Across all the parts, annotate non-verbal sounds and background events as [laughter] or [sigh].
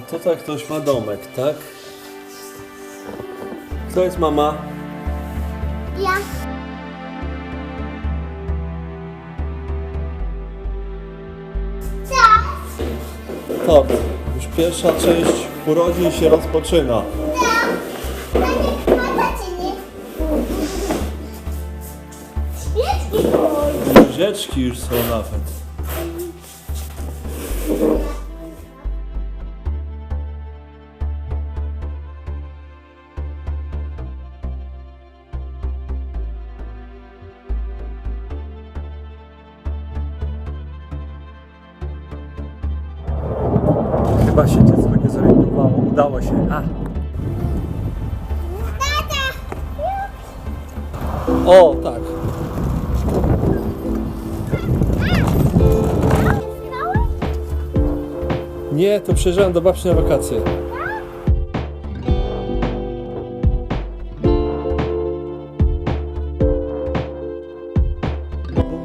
A tutaj ktoś ma domek, tak? Kto jest mama? Ja. Co? Tak. Już pierwsza część urodzin się rozpoczyna. Łyżeczki już są nawet. Chyba się dziecko nie zorientowało. Udało się. A. O, tak. Nie, to przyjeżdżałem do babci na wakacje.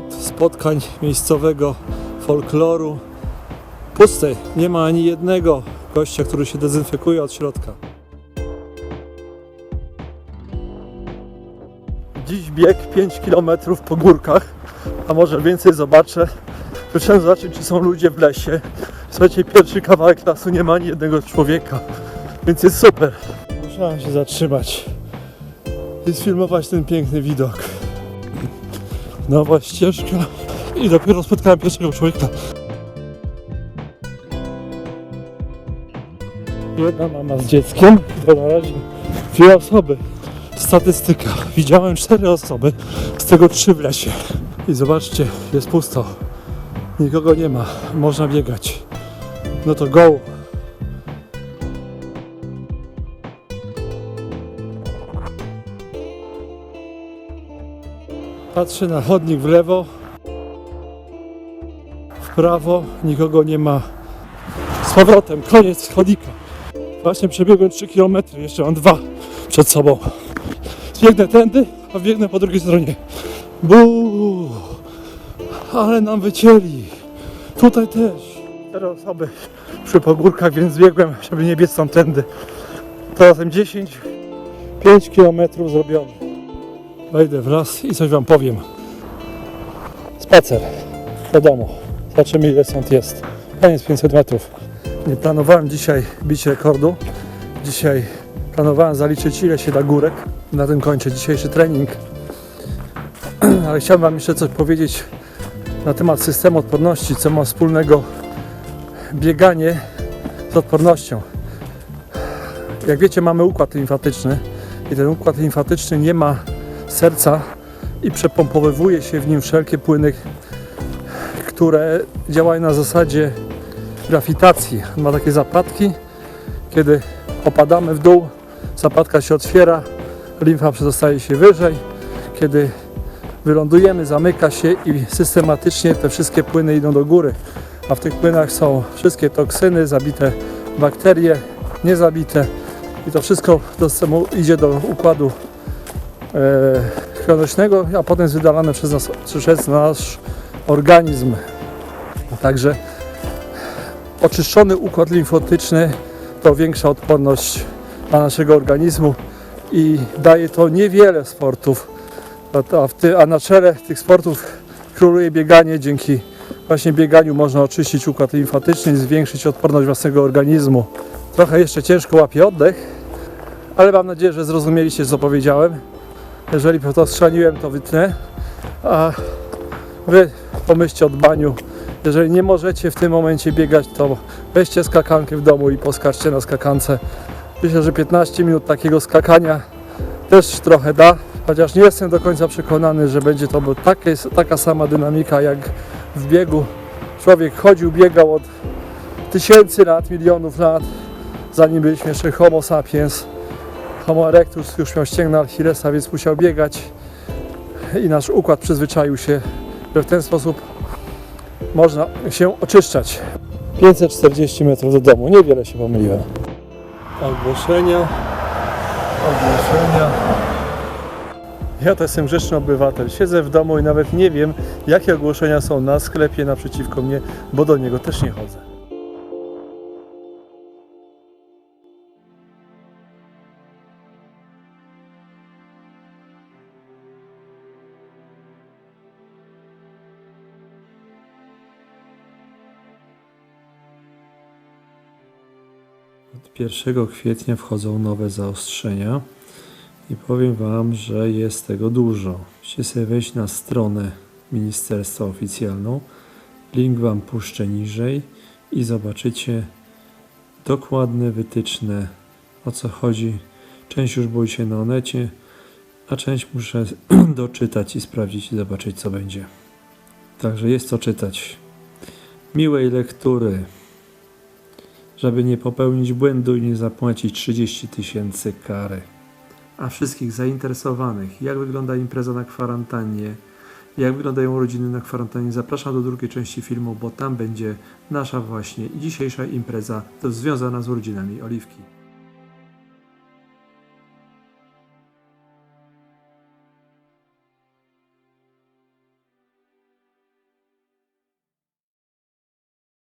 Spotkań miejscowego folkloru. Pusty. Nie ma ani jednego gościa, który się dezynfekuje od środka. Dziś bieg 5 km po górkach, a może więcej zobaczę. Chciałem zobaczyć, czy są ludzie w lesie. Słuchajcie, pierwszy kawałek lasu nie ma ani jednego człowieka, więc jest super. Musiałem się zatrzymać i sfilmować ten piękny widok. Nowa ścieżka i dopiero spotkałem pierwszego człowieka. Jedna mama z dzieckiem, to na razie dwie osoby. Statystyka. Widziałem cztery osoby, z tego trzy w lesie. I zobaczcie, jest pusto. Nikogo nie ma, można biegać. No to go! Patrzę na chodnik w lewo, w prawo, nikogo nie ma. Z powrotem, koniec chodnika. Właśnie przebiegłem 3 km, jeszcze mam dwa przed sobą. Biegnę tędy, a biegnę po drugiej stronie. Buu! Ale nam wycięli. Tutaj też. Cztery osoby przy pogórkach, więc biegłem, żeby nie biec tamtędy. Razem 10, 5 km zrobiony. Wejdę w las i coś wam powiem. Spacer do domu. Zobaczymy ile stąd jest. Koniec 500 metrów. Nie planowałem dzisiaj bić rekordu. Dzisiaj planowałem zaliczyć ile się da górek. Na tym kończę dzisiejszy trening. [clears throat] Ale chciałem wam jeszcze coś powiedzieć na temat systemu odporności, co ma wspólnego bieganie z odpornością. Jak wiecie, mamy układ limfatyczny i ten układ limfatyczny nie ma serca i przepompowywuje się w nim wszelkie płyny, które działają na zasadzie grawitacji. On ma takie zapadki, kiedy opadamy w dół, zapadka się otwiera, limfa przedostaje się wyżej, kiedy wylądujemy, zamyka się i systematycznie te wszystkie płyny idą do góry. A w tych płynach są wszystkie toksyny, zabite bakterie, niezabite i to wszystko idzie do układu e, krwionośnego, a potem jest wydalane przez, nas, przez nasz organizm. Także oczyszczony układ limfatyczny to większa odporność dla naszego organizmu i daje to niewiele sportów, a, na czele tych sportów króluje bieganie. Dzięki właśnie bieganiu można oczyścić układ limfatyczny i zwiększyć odporność własnego organizmu. Trochę jeszcze ciężko łapię oddech, ale mam nadzieję, że zrozumieliście co powiedziałem. Jeżeli to strzeliłem, to wytnę. A wy pomyślcie o dbaniu. Jeżeli nie możecie w tym momencie biegać, to weźcie skakankę w domu i poskaczcie na skakance. Myślę, że 15 minut takiego skakania też trochę da, chociaż nie jestem do końca przekonany, że będzie to taka sama dynamika jak w biegu. Człowiek chodził, biegał od tysięcy lat, milionów lat, zanim byliśmy jeszcze homo sapiens. Homo erectus już miał ścięgna Achillesa, więc musiał biegać i nasz układ przyzwyczaił się, że w ten sposób można się oczyszczać. 540 metrów do domu, niewiele się pomyliłem. Ogłoszenia, ogłoszenia. Ja to jestem grzeczny obywatel. Siedzę w domu i nawet nie wiem, jakie ogłoszenia są na sklepie naprzeciwko mnie, bo do niego też nie chodzę. Od 1 kwietnia wchodzą nowe zaostrzenia i powiem Wam, że jest tego dużo. Musicie sobie wejść na stronę ministerstwa oficjalną. Link Wam puszczę niżej i zobaczycie dokładne wytyczne o co chodzi. Część już było się na onecie, a część muszę [clears throat] doczytać i sprawdzić i zobaczyć co będzie. Także jest co czytać. Miłej lektury żeby nie popełnić błędu i nie zapłacić 30 tysięcy kary. A wszystkich zainteresowanych, jak wygląda impreza na kwarantannie, jak wyglądają rodziny na kwarantannie, zapraszam do drugiej części filmu, bo tam będzie nasza właśnie dzisiejsza impreza związana z urodzinami Oliwki.